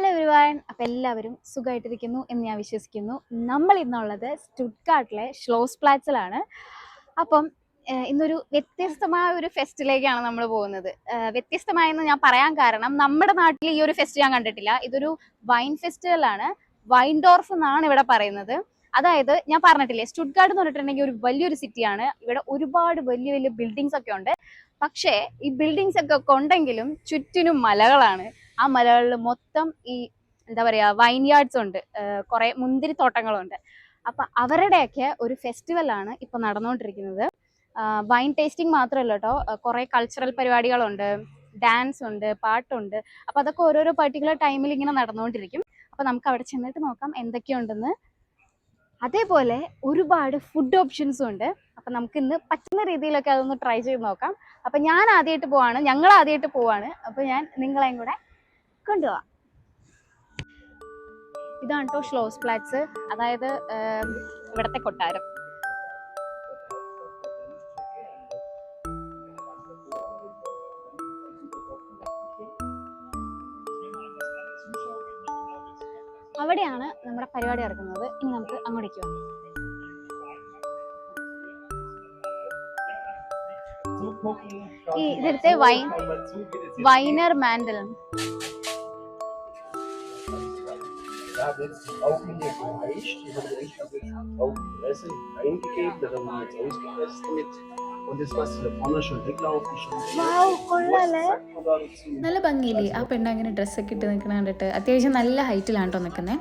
Hello everyone. അപ്പം എല്ലാവരും സുഖമായിട്ടിരിക്കുന്നു എന്ന് ഞാൻ വിശ്വസിക്കുന്നു. നമ്മൾ ഇന്നുള്ളത് സ്റ്റുഡ്കാട്ടിലെ ഷ്ലോസ് പ്ലാറ്റ്സിലാണ്. അപ്പം ഇന്നൊരു വ്യത്യസ്തമായ ഒരു ഫെസ്റ്റിലേക്കാണ് നമ്മൾ പോകുന്നത്. വ്യത്യസ്തമായെന്ന് ഞാൻ പറയാൻ കാരണം നമ്മുടെ നാട്ടിൽ ഈ ഒരു ഫെസ്റ്റ് ഞാൻ കണ്ടിട്ടില്ല. ഇതൊരു വൈൻ ഫെസ്റ്റിവലാണ്. വൈൻഡോർഫ് എന്നാണ് ഇവിടെ പറയുന്നത്. അതായത് ഞാൻ പറഞ്ഞിട്ടില്ലേ സ്റ്റുഡ്ഗാർഡ് എന്ന് പറഞ്ഞിട്ടുണ്ടെങ്കിൽ ഒരു വലിയൊരു സിറ്റിയാണ്. ഇവിടെ ഒരുപാട് വലിയ വലിയ ബിൽഡിങ്സ് ഒക്കെ ഉണ്ട്. പക്ഷേ ഈ ബിൽഡിങ്സ് ഒക്കെ ഉണ്ടെങ്കിലും ചുറ്റിനും മലകളാണ്. ആ മലകളിൽ മൊത്തം ഈ എന്താ പറയുക വൈൻയാർഡ്സ് ഉണ്ട്. കുറെ മുന്തിരിത്തോട്ടങ്ങളുണ്ട് അപ്പൊ അവരുടെയൊക്കെ ഒരു ഫെസ്റ്റിവലാണ് ഇപ്പൊ നടന്നുകൊണ്ടിരിക്കുന്നത് വൈൻ ടേസ്റ്റിംഗ് മാത്രമല്ല കേട്ടോ കുറേ കൾച്ചറൽ പരിപാടികളുണ്ട്. ഡാൻസ് ഉണ്ട് പാട്ടുണ്ട്. അപ്പൊ അതൊക്കെ ഓരോരോ പർട്ടിക്കുലർ ടൈമിൽ ഇങ്ങനെ നടന്നുകൊണ്ടിരിക്കും അപ്പൊ നമുക്ക് അവിടെ ചെന്നിട്ട് നോക്കാം എന്തൊക്കെയുണ്ടെന്ന്. അതേപോലെ ഒരുപാട് ഫുഡ് ഓപ്ഷൻസും ഉണ്ട്. അപ്പൊ നമുക്ക് ഇന്ന് പറ്റുന്ന രീതിയിലൊക്കെ അതൊന്ന് ട്രൈ ചെയ്ത് നോക്കാം. അപ്പൊ ഞാൻ ആദ്യമായിട്ട് പോവാണ്. ഞങ്ങൾ ആദ്യമായിട്ട് പോവാണ്. അപ്പൊ ഞാൻ നിങ്ങളെയും കൂടെ കൊണ്ടുപോവാം ഇതാണ് കേട്ടോ ഷ്ലോസ് ഫ്ലാറ്റ്സ് അതായത് ഇവിടത്തെ കൊട്ടാരം. അവിടെയാണ് നമ്മുടെ പരിപാടി നടക്കുന്നത്. ഇനി നമുക്ക് അങ്ങോട്ടേക്ക് പോകാം. ഈ ഇതിലത്തെ വൈൻ വൈനർ മാൻഡൽ habe jetzt die Augenlinie gereicht, die haben wir echt auf die Augenpresse eingegeben, da haben wir jetzt ausgepresst mit. Dazu? നല്ല ഭംഗിയില്ലേ? ആ പെണ്ണ് അങ്ങനെ ഡ്രസ്സൊക്കെ ഇട്ട് നിൽക്കുന്ന കണ്ടിട്ട് അത്യാവശ്യം നല്ല ഹൈറ്റിലാണ് കേട്ടോ നിൽക്കുന്നത്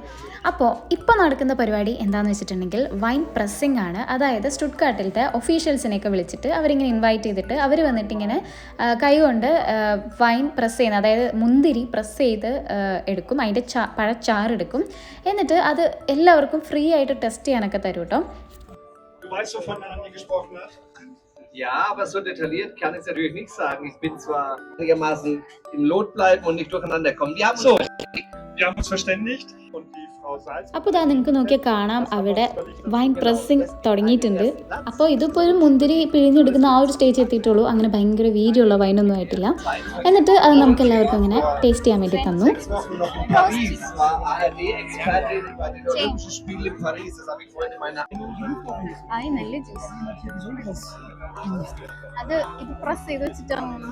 അപ്പോൾ ഇപ്പോൾ നടക്കുന്ന പരിപാടി എന്താണെന്ന് വെച്ചിട്ടുണ്ടെങ്കിൽ വൈൻ പ്രസ്സിംഗ് ആണ്. അതായത് സ്റ്റുഡ്കാട്ടിലത്തെ ഒഫീഷ്യൽസിനെയൊക്കെ വിളിച്ചിട്ട് അവരിങ്ങനെ ഇൻവൈറ്റ് ചെയ്തിട്ട് അവർ വന്നിട്ട് ഇങ്ങനെ ആ, കൈകൊണ്ട് വൈൻ പ്രസ് ചെയ്യുന്ന അതായത് മുന്തിരി പ്രസ് ചെയ്ത് ആ, എടുക്കും. അതിന്റെ ചാ പഴച്ചാറെടുക്കും എന്നിട്ട് അത് എല്ലാവർക്കും ഫ്രീ ആയിട്ട് ടെസ്റ്റ് ചെയ്യാനൊക്കെ തരും കേട്ടോ Du weißt, wovon Anni gesprochen hat? Ja, aber so detailliert kann ich natürlich nicht sagen. Ich bin zwar einigermaßen im Lot bleiben und nicht durcheinander kommen. Wir haben So, uns wir haben uns verständigt und. അപ്പോൾ ഇതാ നിങ്ങൾക്ക് നോക്കിയാൽ കാണാം അവിടെ wine pressing തുടങ്ങിയിട്ടുണ്ട്. അപ്പോൾ ഇതിപ്പോൾ ഒരു മുന്തിരി പിഴിഞ്ഞെടുക്കുന്ന ആ ഒരു സ്റ്റേജ് എത്തിയിട്ടുള്ളൂ. അങ്ങനെ ഭയങ്കര വീര്യമുള്ള ഒന്നും ആയിട്ടില്ല. എന്നിട്ട് അത് നമുക്ക് എല്ലാവർക്കും അങ്ങനെ ടേസ്റ്റ് ചെയ്യാൻ വേണ്ടി തന്നു. അത് പ്രസ് ചെയ്ത് വെച്ചിട്ടാണ്?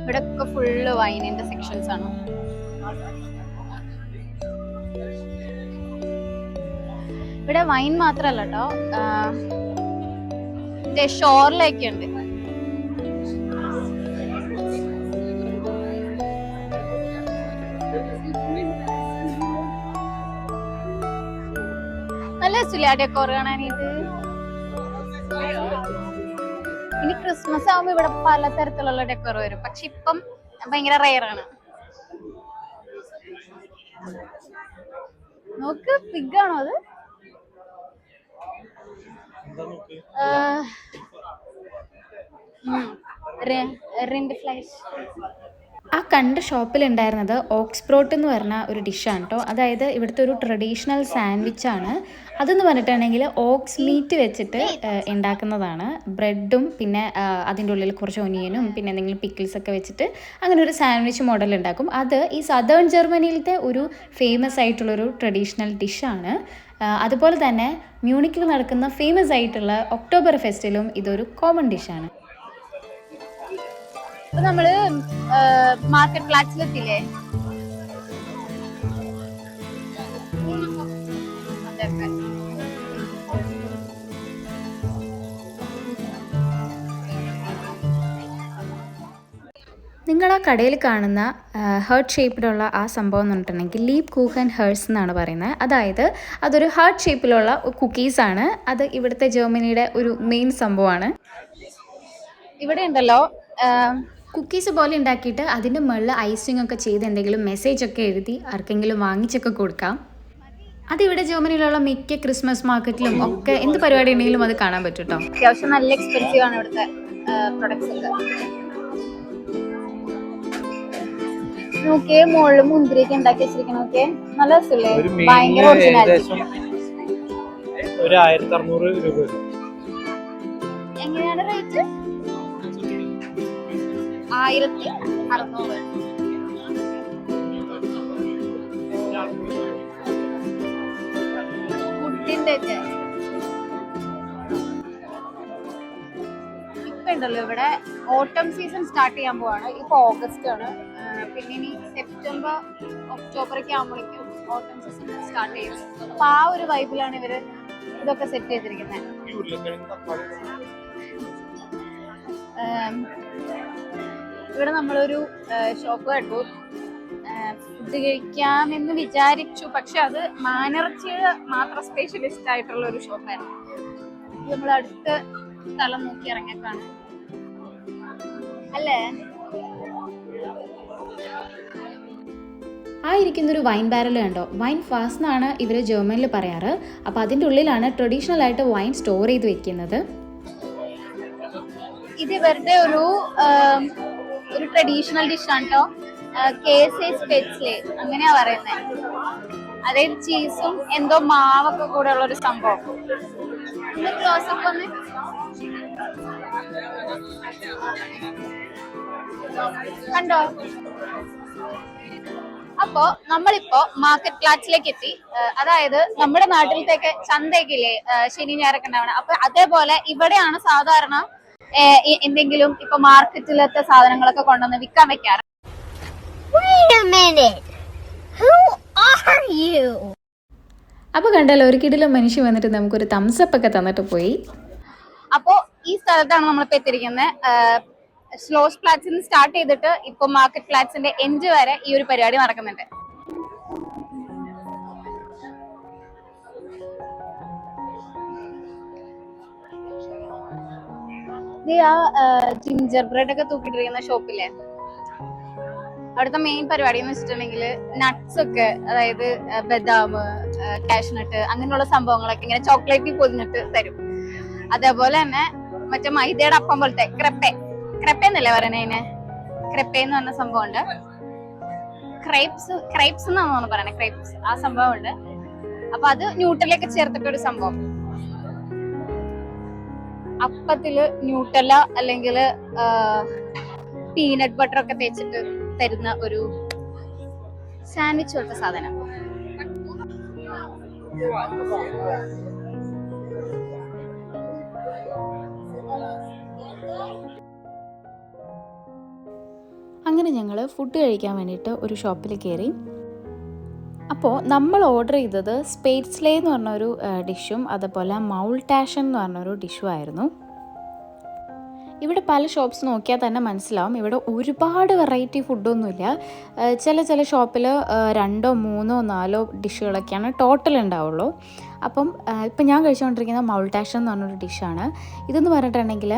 ഇവിടെ ഒക്കെ ഫുള്ള് വൈനിന്റെ സെക്ഷൻസ് ആണ്? ഇവിടെ വൈൻ മാത്രല്ല കേട്ടോ ഷോറിലേക്ക് ഉണ്ട് നല്ല രസമില്ലേ ഡെക്കോർ ഇത് ഇനി ക്രിസ്മസ് ആവുമ്പോ ഇവിടെ പലതരത്തിലുള്ള ഡെക്കോർ വരും. പക്ഷെ ഇപ്പം ഭയങ്കര ആണ്. നോക്ക് പിഗ് ആണോ അത്? റിൻഡ് ഫ്ലൈഷ് ആ കണ്ട ഷോപ്പിലുണ്ടായിരുന്നത് ഓക്സ്പ്രോട്ട് എന്ന് പറഞ്ഞ ഒരു ഡിഷാണ് കേട്ടോ. അതായത് ഇവിടുത്തെ ഒരു ട്രഡീഷണൽ സാൻഡ്വിച്ചാണ് അതെന്ന് പറഞ്ഞിട്ടുണ്ടെങ്കിൽ ഓക്സ് മീറ്റ് വെച്ചിട്ട് ഉണ്ടാക്കുന്നതാണ്. ബ്രെഡും പിന്നെ അതിന്റെ ഉള്ളിൽ കുറച്ച് ഒനിയനും പിന്നെ എന്തെങ്കിലും പിക്കിൾസ് ഒക്കെ വെച്ചിട്ട് അങ്ങനെ ഒരു സാൻഡ്വിച്ച് മോഡൽ ഉണ്ടാക്കും. അത് ഈ സദേൺ ജർമ്മനിയിലത്തെ ഒരു ഫേമസ് ആയിട്ടുള്ളൊരു ട്രഡീഷണൽ ഡിഷാണ് അതുപോലെ തന്നെ മ്യൂണിക്കിൽ നടക്കുന്ന ഫേമസ് ആയിട്ടുള്ള ഒക്ടോബർ ഫെസ്റ്റിലും ഇതൊരു കോമൺ ഡിഷാണ് ഇപ്പൊ നമ്മൾ മാർക്കറ്റ് ഫ്ലാറ്റ്സിലെത്തില്ലേ അതൊക്കെ. നിങ്ങൾ ആ കടയിൽ കാണുന്ന ഹേർട്ട് ഷേപ്പിലുള്ള ആ സംഭവം എന്ന് പറഞ്ഞിട്ടുണ്ടെങ്കിൽ ലീപ് കൂഹൻ ഹേഴ്സ് എന്നാണ് പറയുന്നത്. അതായത് അതൊരു ഹേർട്ട് ഷേപ്പിലുള്ള കുക്കീസാണ് അത് ഇവിടുത്തെ ജർമ്മനിയുടെ ഒരു മെയിൻ സംഭവമാണ്. ഇവിടെ ഉണ്ടല്ലോ കുക്കീസ് പോലെ ഉണ്ടാക്കിയിട്ട് അതിന്റെ മുകളിൽ ഐസിങ് ഒക്കെ ചെയ്ത് എന്തെങ്കിലും മെസ്സേജ് ഒക്കെ എഴുതി ആർക്കെങ്കിലും വാങ്ങിച്ചൊക്കെ കൊടുക്കാം. അതിവിടെ ജർമ്മനിയിലുള്ള മിക്ക ക്രിസ്മസ് മാർക്കറ്റിലും ഒക്കെ എന്ത് പരിപാടി ഉണ്ടെങ്കിലും അത് കാണാൻ പറ്റും കേട്ടോ അത്യാവശ്യം നല്ല എക്സ്പെൻസീവ് ആണ് ഇവിടുത്തെ പ്രൊഡക്ട്സ് ഒക്കെ. നോക്കിയേ മുകളിൽ മുന്തിരിയൊക്കെ ഉണ്ടാക്കി വെച്ചിരിക്കണം നോക്കിയേ. നല്ല രസമില്ലേ? ഭയങ്കര ഒറിജിനാലിറ്റി ഒരു ആയിരത്തി അറുന്നൂറ് രൂപ എങ്ങനെയാണ് റേറ്റ് ആയിരത്തി അറുന്നൂറ്. ഒക്കെ. ഇപ്പൊ ഉണ്ടല്ലോ ഇവിടെ ഓട്ടം സീസൺ സ്റ്റാർട്ട് ചെയ്യാൻ പോവാണ്. ഇപ്പൊ ഓഗസ്റ്റ് ആണ്. പിന്നെ ഇനി സെപ്റ്റംബർ ഒക്ടോബർ ഒക്കെ ആകുമ്പോഴേക്കും ഓട്ടം സീസൺ സ്റ്റാർട്ട് ചെയ്യും. അപ്പൊ ആ ഒരു വൈബിലാണ് ഇവർ ഇതൊക്കെ സെറ്റ് ചെയ്തിരിക്കുന്നത് ഇവിടെ നമ്മളൊരു ഷോപ്പ് കണ്ടു. ഫുഡ് കഴിക്കാമെന്ന് വിചാരിച്ചു. പക്ഷെ അത് മാനിറച്ചിയുടെ മാത്രം സ്പെഷ്യലിസ്റ്റ് ആയിട്ടുള്ള ഒരു ഷോപ്പായിരുന്നു നമ്മൾ അടുത്ത സ്ഥലം നോക്കി ഇറങ്ങിയേക്കാണ് അല്ലേ? ആ ഇരിക്കുന്നൊരു വൈൻ ബാരൽ കണ്ടോ? വൈൻ ഫാസ് എന്നാണ് ഇവർ ജർമ്മനിൽ പറയാറ്. അപ്പോൾ അതിന്റെ ഉള്ളിലാണ് ട്രഡീഷണൽ ആയിട്ട് വൈൻ സ്റ്റോർ ചെയ്ത് വെക്കുന്നത്. ഇത് ഇവരുടെ ഒരു ഒരു ട്രഡീഷണൽ ഡിഷാണ് കേട്ടോ കേസേ സ്പെറ്റ്സ്ലേ അങ്ങനെയാ പറയുന്നത് അതായത് ചീസും എന്തോ മാവൊക്കെ കൂടെ ഉള്ള ഒരു സംഭവം ഒന്ന് ക്ലോസപ്പ് ഒന്ന് കണ്ടോ? അപ്പോ നമ്മളിപ്പോ മാർക്കറ്റ് പ്ലാറ്റ്സിലേക്ക് എത്തി. അതായത് നമ്മുടെ നാട്ടിലത്തേക്ക് ചന്തയ്ക്കില്ലേ ശനി ഞായറൊക്കെ ഉണ്ടാവണം. അപ്പൊ അതേപോലെ ഇവിടെയാണ് സാധാരണ എന്തെങ്കിലും ഇപ്പൊ മാർക്കറ്റിലത്തെ സാധനങ്ങളൊക്കെ കൊണ്ടുവന്ന് വിൽക്കാൻ വെക്കാറ്? അപ്പൊ a minute. Who are അപ്പോൾ കണ്ടല്ലോ ഒരു കിടിലം മനുഷ്യൻ വന്നിട്ട് നമുക്കൊരു തംസപ്പ് ഒക്കെ തന്നിട്ട് പോയി. അപ്പോ ഈ സ്ഥലത്താണ് നമ്മളിപ്പോ എത്തിയിരിക്കുന്നത് സ്ലോസ് ഫ്ലാറ്റ്സിൽ നിന്ന് സ്റ്റാർട്ട് ചെയ്തിട്ട് ഇപ്പൊ മാർക്കറ്റ് പ്ലാറ്റ്സിന്റെ എൻഡ് വരെ ഈ ഒരു പരിപാടി നടക്കുന്നുണ്ട്. ഇത് ആ ജിഞ്ചർ ബ്രെഡ് ഒക്കെ തൂക്കിട്ടിരിക്കുന്ന ഷോപ്പില്ലേ? അവിടുത്തെ മെയിൻ പരിപാടി എന്ന് വെച്ചിട്ടുണ്ടെങ്കിൽ നട്ട്സ് ഒക്കെ അതായത് ബദാം കാഷ്നട്ട് അങ്ങനെയുള്ള സംഭവങ്ങളൊക്കെ ഇങ്ങനെ ചോക്ലേറ്റിൽ പൊതിഞ്ഞിട്ട് തരും. അതേപോലെ തന്നെ മറ്റേ മൈദയുടെ അപ്പം പോലത്തെ ക്രെപ്പെ ക്രെപ്പെ എന്നല്ലേ പറയണേ അതിന് ക്രെപ്പെ എന്ന് പറഞ്ഞ സംഭവം ഉണ്ട് ക്രൈപ്സ് ക്രൈപ്സ് എന്നാണ് പറയുന്നത് ക്രൈപ്സ് ആ സംഭവം ഉണ്ട് അപ്പൊ അത് ന്യൂട്രലൊക്കെ ചേർത്തിട്ടൊരു സംഭവം. അപ്പത്തിൽ ന്യൂട്ടല അല്ലെങ്കിൽ പീനട്ട് ബട്ടർ ഒക്കെ തേച്ചിട്ട് തരുന്ന ഒരു സാൻഡ്വിച്ച് പോലത്തെ സാധനം. അങ്ങനെ ഞങ്ങൾ ഫുഡ് കഴിക്കാൻ വേണ്ടിയിട്ട് ഒരു ഷോപ്പിൽ കയറി അപ്പോൾ നമ്മൾ ഓർഡർ ചെയ്തത് സ്പേറ്റ്സ്ലേ എന്ന് പറഞ്ഞൊരു ഡിഷും അതുപോലെ മൗൾ ടാഷൻ എന്ന് പറഞ്ഞൊരു ഡിഷും ആയിരുന്നു. ഇവിടെ പല ഷോപ്സ് നോക്കിയാൽ തന്നെ മനസ്സിലാവും. ഇവിടെ ഒരുപാട് വെറൈറ്റി ഫുഡൊന്നുമില്ല ചില ചില ഷോപ്പിൽ രണ്ടോ മൂന്നോ നാലോ ഡിഷുകളൊക്കെയാണ് ടോട്ടൽ ഉണ്ടാവുള്ളൂ. അപ്പം ഇപ്പം ഞാൻ കഴിച്ചുകൊണ്ടിരിക്കുന്ന മൗൾട്ടാഷൻ എന്ന് പറഞ്ഞൊരു ഡിഷാണ് ഇതെന്ന് പറഞ്ഞിട്ടുണ്ടെങ്കിൽ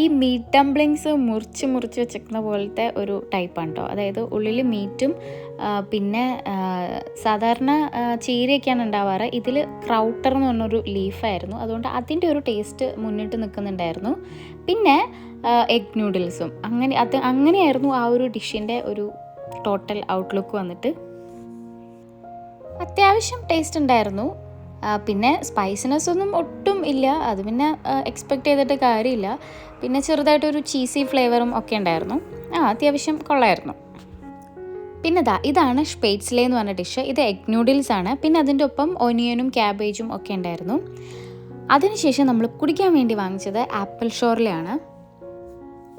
ഈ മീറ്റ് ഡംപ്ലിങ്സ് മുറിച്ച് മുറിച്ച് വെച്ചേക്കുന്ന പോലത്തെ ഒരു ടൈപ്പാണ് കേട്ടോ അതായത് ഉള്ളിൽ മീറ്റും പിന്നെ സാധാരണ ചീരയൊക്കെയാണ് ഉണ്ടാവാറ്. ഇതിൽ ക്രൗട്ടർ എന്ന് പറഞ്ഞൊരു ലീഫായിരുന്നു അതുകൊണ്ട് അതിന്റെ ഒരു ടേസ്റ്റ് മുന്നിട്ട് നിൽക്കുന്നുണ്ടായിരുന്നു പിന്നെ എഗ് നൂഡിൽസും അങ്ങനെ അത് അങ്ങനെയായിരുന്നു ആ ഒരു ഡിഷിന്റെ ഒരു ടോട്ടൽ ഔട്ട്ലുക്ക് വന്നിട്ട്. അത്യാവശ്യം ടേസ്റ്റ് ഉണ്ടായിരുന്നു. പിന്നെ സ്പൈസിനെസ് ഒന്നും ഒട്ടും ഇല്ല. അത് പിന്നെ എക്സ്പെക്റ്റ് ചെയ്തിട്ട് കാര്യമില്ല. പിന്നെ ചെറുതായിട്ടൊരു ചീസി ഫ്ലേവറും ഒക്കെ ഉണ്ടായിരുന്നു. ആ അത്യാവശ്യം കൊള്ളായിരുന്നു. പിന്നെ ദാ ഇതാണ് സ്പേറ്റ്സ്ലേ എന്ന് പറഞ്ഞ ഡിഷ് ഇത് എഗ് നൂഡിൽസ് ആണ്. പിന്നെ അതിന്റെ ഒപ്പം ഒനിയനും ക്യാബേജും ഒക്കെ ഉണ്ടായിരുന്നു. അതിനുശേഷം നമ്മൾ കുടിക്കാൻ വേണ്ടി വാങ്ങിച്ചത് ആപ്പിൾ ഷോർലയാണ്.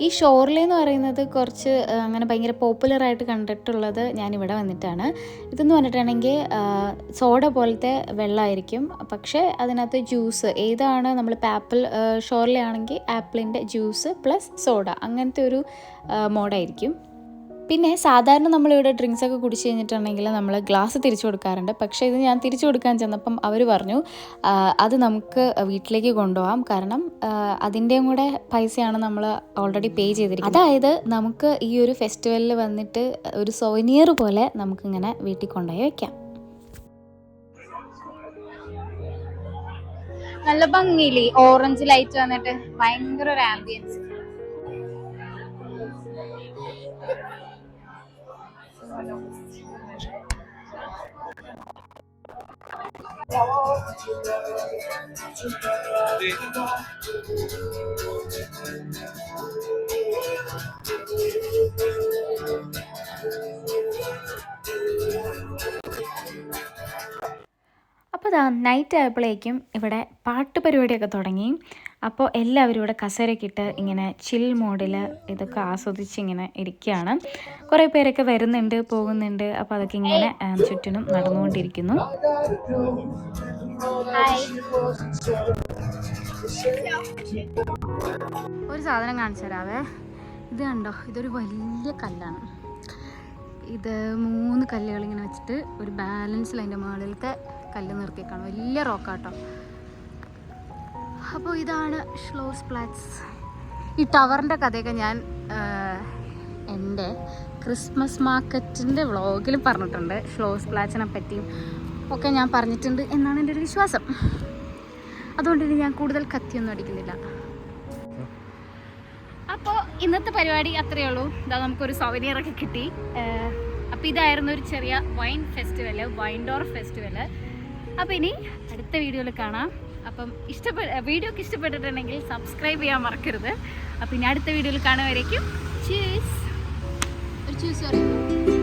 ഈ ഷോർലി എന്ന് പറയുന്നത് കുറച്ച് അങ്ങനെ ഭയങ്കര പോപ്പുലറായിട്ട് കണ്ടിട്ടുള്ളത് ഞാനിവിടെ വന്നിട്ടാണ്. ഇതെന്ന് പറഞ്ഞിട്ടുണ്ടെങ്കിൽ സോഡ പോലത്തെ വെള്ളമായിരിക്കും. പക്ഷേ അതിനകത്ത് ജ്യൂസ് ഏതാണ് നമ്മൾ ആപ്പിൾ ഷോർലി ആണെങ്കിൽ ആപ്പിളിന്റെ ജ്യൂസ് പ്ലസ് സോഡ അങ്ങനത്തെ ഒരു മോഡായിരിക്കും. പിന്നെ സാധാരണ നമ്മളിവിടെ ഡ്രിങ്ക്സ് ഒക്കെ കുടിച്ച് കഴിഞ്ഞിട്ടുണ്ടെങ്കിൽ നമ്മൾ ഗ്ലാസ് തിരിച്ചു കൊടുക്കാറുണ്ട്. പക്ഷേ ഇത് ഞാൻ തിരിച്ചു കൊടുക്കാൻ ചെന്നപ്പം അവർ പറഞ്ഞു അത് നമുക്ക് വീട്ടിലേക്ക് കൊണ്ടുപോകാം കാരണം അതിന്റെയും കൂടെ പൈസയാണ് നമ്മൾ ഓൾറെഡി പേ ചെയ്തിരിക്കുന്നത്. അതായത് നമുക്ക് ഈ ഒരു ഫെസ്റ്റിവലിൽ വന്നിട്ട് ഒരു സോനിയർ പോലെ നമുക്കിങ്ങനെ വീട്ടിൽ കൊണ്ടുപോയി വയ്ക്കാം നല്ല ഭംഗിയില്ലേ? ഓറഞ്ച് ലൈറ്റ് വന്നിട്ട് ഭയങ്കര ഒരു ആംബിയൻസ് അപ്പോൾ നൈറ്റ് ആയപ്പോഴേക്കും ഇവിടെ പാട്ട് പരിപാടിയൊക്കെ തുടങ്ങി. അപ്പോൾ എല്ലാവരും ഇവിടെ കസേരക്കിട്ട് ഇങ്ങനെ ചിൽ മോഡിൽ ഇതൊക്കെ ആസ്വദിച്ച് ഇങ്ങനെ ഇരിക്കുകയാണ് കുറേ പേരൊക്കെ വരുന്നുണ്ട് പോകുന്നുണ്ട്. അപ്പോൾ അതൊക്കെ ഇങ്ങനെ ചുറ്റിനും നടന്നുകൊണ്ടിരിക്കുന്നു. ഒരു സാധനം കാണിച്ചു തരാവേ ഇത് കണ്ടോ? ഇതൊരു വലിയ കല്ലാണ്. ഇത് മൂന്ന് കല്ലുകൾ ഇങ്ങനെ വെച്ചിട്ട് ഒരു ബാലൻസിൽ അതിന്റെ മുകളിലത്തെ കല്ല് നിർത്തിയേക്കാണ്. വലിയ റോക്കാട്ടോ അപ്പോൾ ഇതാണ് ഷ്ലോസ് പ്ലാറ്റ്സ്. ഈ ടവറിന്റെ കഥയൊക്കെ ഞാൻ എന്റെ ക്രിസ്മസ് മാർക്കറ്റിന്റെ വ്ളോഗിൽ പറഞ്ഞിട്ടുണ്ട് ഷ്ലോസ് പ്ലാറ്റ്സിനെ പറ്റിയും ഒക്കെ ഞാൻ പറഞ്ഞിട്ടുണ്ട് എന്നാണ് എന്റെ ഒരു വിശ്വാസം. അതുകൊണ്ട് ഇനി ഞാൻ കൂടുതൽ കത്തിയൊന്നും അടിക്കുന്നില്ല. അപ്പോൾ ഇന്നത്തെ പരിപാടി അത്രയേ ഉള്ളൂ. ഇതാ നമുക്കൊരു സൗകര്യമൊക്കെ കിട്ടി. അപ്പോൾ ഇതായിരുന്നു ഒരു ചെറിയ വൈൻ ഫെസ്റ്റിവൽ വൈൻഡോർ ഫെസ്റ്റിവൽ അപ്പോൾ ഇനി അടുത്ത വീഡിയോയിൽ കാണാം. അപ്പം ഇഷ്ടപ്പെട്ട വീഡിയോക്ക് ഇഷ്ടപ്പെട്ടിട്ടുണ്ടെങ്കിൽ സബ്സ്ക്രൈബ് ചെയ്യാൻ മറക്കരുത്. അപ്പം ഇനി അടുത്ത വീഡിയോയിൽ കാണുമായിരിക്കും ചീസ് ഒരു ചൂസ് പറയും.